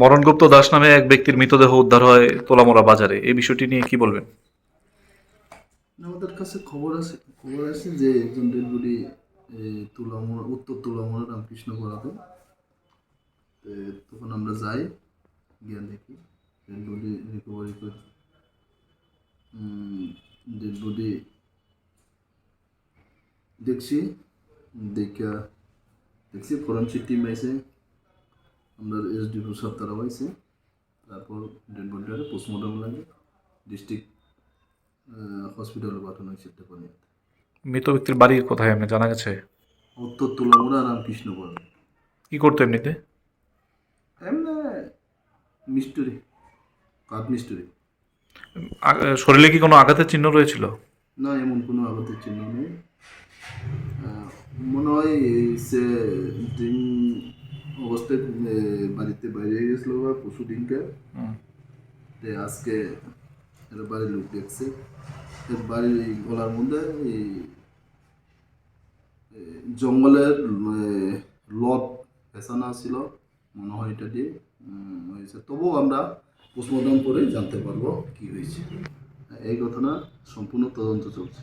মরণগুপ্ত দাস নামে এক ব্যক্তির মৃতদেহ উদ্ধার হয় তোলামোড়া বাজারে। এই বিষয়টি নিয়ে কি বলবেন? আমাদের কাছে খবর আছে খবর আছে যে একজন বডি তুলামোড়া, উত্তর তুলামোড়া রামকৃষ্ণ করাতে তখন আমরা যাই, গিয়ে দেখি ডেড বডি রিকভারি করে। ডেড বডি দেখছি দেখা দেখছি, ফরেন্সিক টিম আইছে। আমরা এস ডি প্রসাদ তারা আইছে তারপর ডেড বডিটা পোস্টমর্টম লাগে। ডিস্ট্রিক্ট হসপিটালে পাঠানো হয়েছে টেপানিয়াতে মৃত ব্যক্তির বাড়ি কোথায় এমনি জানা গেছে? উত্তর তুলামুড়া রামকৃষ্ণ বলে কি করতো এমনিতে? এমনি মিস্টুরি কাঠ মিস্টুরি শরীরে কি কোনো আঘাতের চিহ্ন রয়েছিল? না এমন কোনো আঘাতের চিহ্ন নেই। মনে হয় সে অবস্থায় বাড়িতে বাইরে গেছিল বা পশু দিনকে। তে আজকে এর বাড়ির লোক দেখছে। বাড়ির গলার মধ্যে এই জঙ্গলের লট পেছানো ছিল। মনে হয় এটা দিয়ে হয়েছে। তবুও আমরা পোস্টমর্টম করে জানতে পারব কি হয়েছে। এই ঘটনা সম্পূর্ণ তদন্ত চলছে।